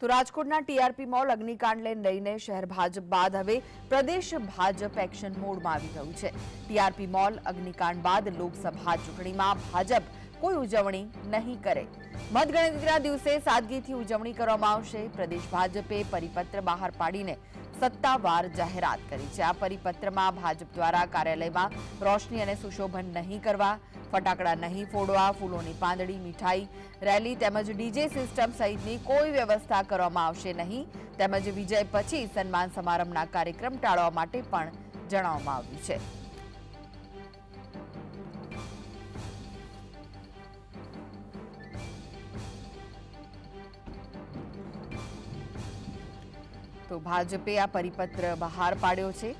તો રાજકોટના TRP mall અગ્નિકાંડને લઈને શહેર ભાજપ બાદ હવે પ્રદેશ ભાજપ એક્શન મોડમાં આવી ગયું છે. ટીઆરપી મોલ અગ્નિકાંડ બાદ લોકસભા ચૂંટણીમાં ભાજપ કોઈ ઉજવણી નહીં કરે. મતગણતરીના દિવસે સાદગીથી ઉજવણી કરવામાં આવશે. પ્રદેશ ભાજપે પરિપત્ર બહાર પાડીને સત્તાવાર જાહેરાત કરી છે. આ પરિપત્રમાં ભાજપ દ્વારા કાર્યાલયમાં રોશની અને સુશોભન નહીં કરવા, ફટાકડા નહીં ફોડવા, ફૂલોની પાંદડી, મીઠાઈ, રેલી તેમજ ડીજે સિસ્ટમ સહિતની કોઈ વ્યવસ્થા કરવામાં આવશે નહીં. તેમજ વિજય પછી સન્માન સમારંભના કાર્યક્રમ ટાળવા માટે પણ જણાવવામાં આવ્યું છે. તો ભાજપે આ પરિપત્ર બહાર પાડ્યો છે.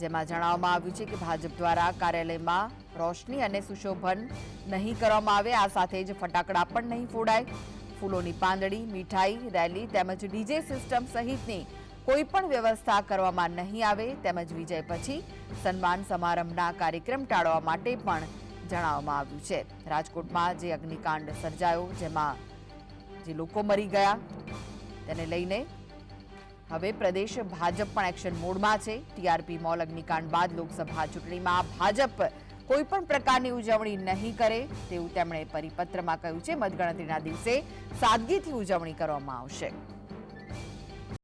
જેમાં જણાવવામાં આવ્યું છે કે ભાજપ દ્વારા કાર્યાલયમાં રોશની અને સુશોભન નહીં કરવામાં આવે, આ સાથે જ ફટાકડા પણ નહીં ફોડાય. ફૂલોની પાંદડી, મીઠાઈ, રેલી તેમજ ડીજે સિસ્ટમ સહિતની કોઈ પણ વ્યવસ્થા કરવામાં નહીં આવે, તેમજ વિજય પછી સન્માન સમારંભના કાર્યક્રમ ટાળવા માટે પણ જણાવવામાં આવ્યું છે. રાજકોટમાં જે અગ્નિકાંડ સર્જાયો, જેમાં જે લોકો મરી ગયા, તેને લઈને હવે પ્રદેશ ભાજપ પણ એક્શન મોડમાં છે. ટીઆરપી મોલ અગ્નિકાંડ બાદ લોકસભા ચૂંટણીમાં ભાજપ કોઈ પણ પ્રકારની ઉજવણી નહીં કરે તેવું તેમણે પરિપત્રમાં કહ્યું છે. મતગણતરીના દિવસે સાદગીથી ઉજવણી કરવામાં આવશે.